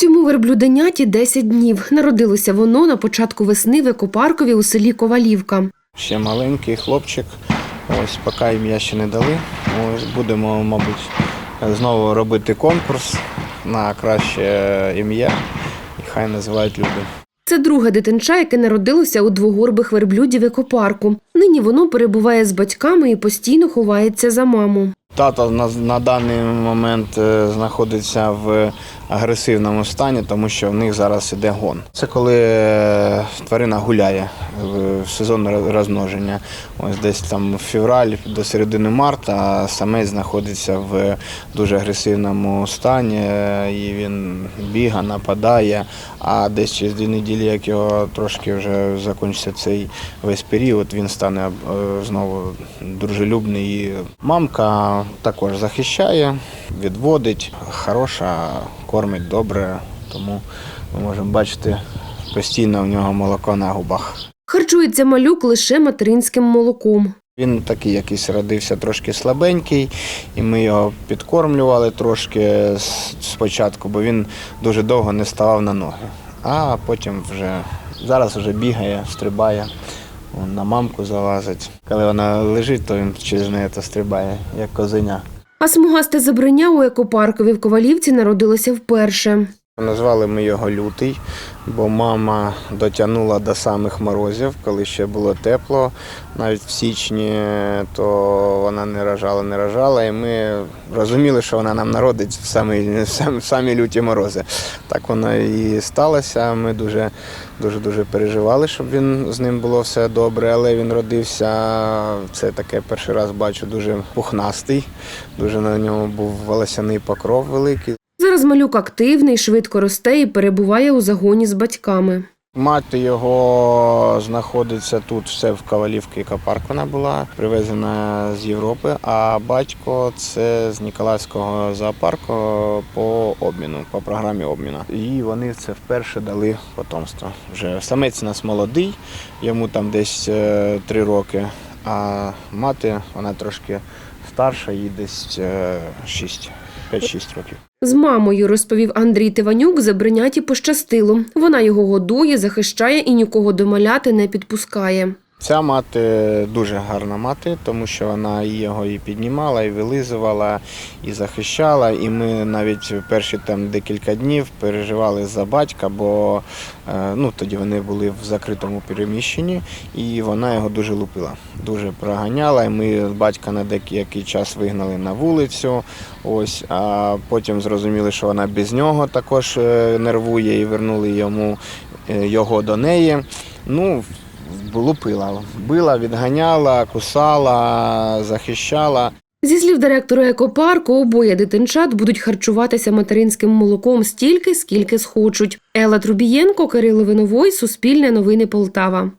Цьому верблюденяті 10 днів. Народилося воно на початку весни в екопаркові у селі Ковалівка. Ще маленький хлопчик. Ось поки ім'я ще не дали. Ось будемо, мабуть, знову робити конкурс на краще ім'я. І хай називають люди. Це друге дитинча, яке народилося у двогорбих верблюдів екопарку. Нині воно перебуває з батьками і постійно ховається за маму. Тато на, на даний момент е, знаходиться в агресивному стані, тому що в них зараз іде гон. Це коли е, тварина гуляє в- сезон розмноження. Ось десь там в февраль до середини марта, самець знаходиться в дуже агресивному стані, е, і він бігає, нападає. А десь через дві неділі, як його трошки вже закінчиться цей весь період, він стане знову дружелюбний. Мамка також захищає, відводить, хороша, кормить добре, тому ми можемо бачити постійно в нього молоко на губах. Харчується малюк лише материнським молоком. Він такий якийсь родився трошки слабенький, і ми його підкормлювали трошки спочатку, бо він дуже довго не ставав на ноги. А потім вже зараз вже бігає, стрибає, он на мамку залазить. Коли вона лежить, то він через неї то стрибає, як козеня. А смугасте забрання у екопаркові в Ковалівці народилося вперше. Назвали ми його лютий, бо мама дотягнула до самих морозів, коли ще було тепло, навіть в січні, то вона не рожала, не рожала, і ми розуміли, що вона нам народить в самі, в самі, люті морози. Так воно і сталося. Ми дуже дуже дуже переживали, щоб він з ним було все добре, але він родився. Це таке перший раз бачу, дуже пухнастий, дуже на ньому був волосяний покров великий. Зараз малюк активний, швидко росте і перебуває у загоні з батьками. Мати його знаходиться тут, все в Ковалівці екопарк вона була, привезена з Європи, а батько це з Ніколаївського зоопарку по обміну, по програмі обміну. І вони це вперше дали потомство. Вже самець у нас молодий, йому там десь е, три роки, а мати вона трошки старша, їй десь е, шість, 5-6 років. З мамою, розповів Андрій Тиванюк, забриняті пощастило. Вона його годує, захищає і нікого до маляти не підпускає. Ця мати дуже гарна мати, тому що вона його і піднімала, і вилизувала, і захищала. І ми навіть перші там декілька днів переживали за батька, бо е, ну, тоді вони були в закритому переміщенні, і вона його дуже лупила, дуже проганяла. І ми батька на деякий час вигнали на вулицю. Ось, а потім зрозуміли, що вона без нього також е, нервує, і вернули йому е, його до неї. Ну, лупила, била, відганяла, кусала, захищала. Зі слів директора екопарку, обоє дитинчат будуть харчуватися материнським молоком стільки, скільки схочуть. Елла Трубієнко, Кирило Виновой, Суспільне новини Полтава.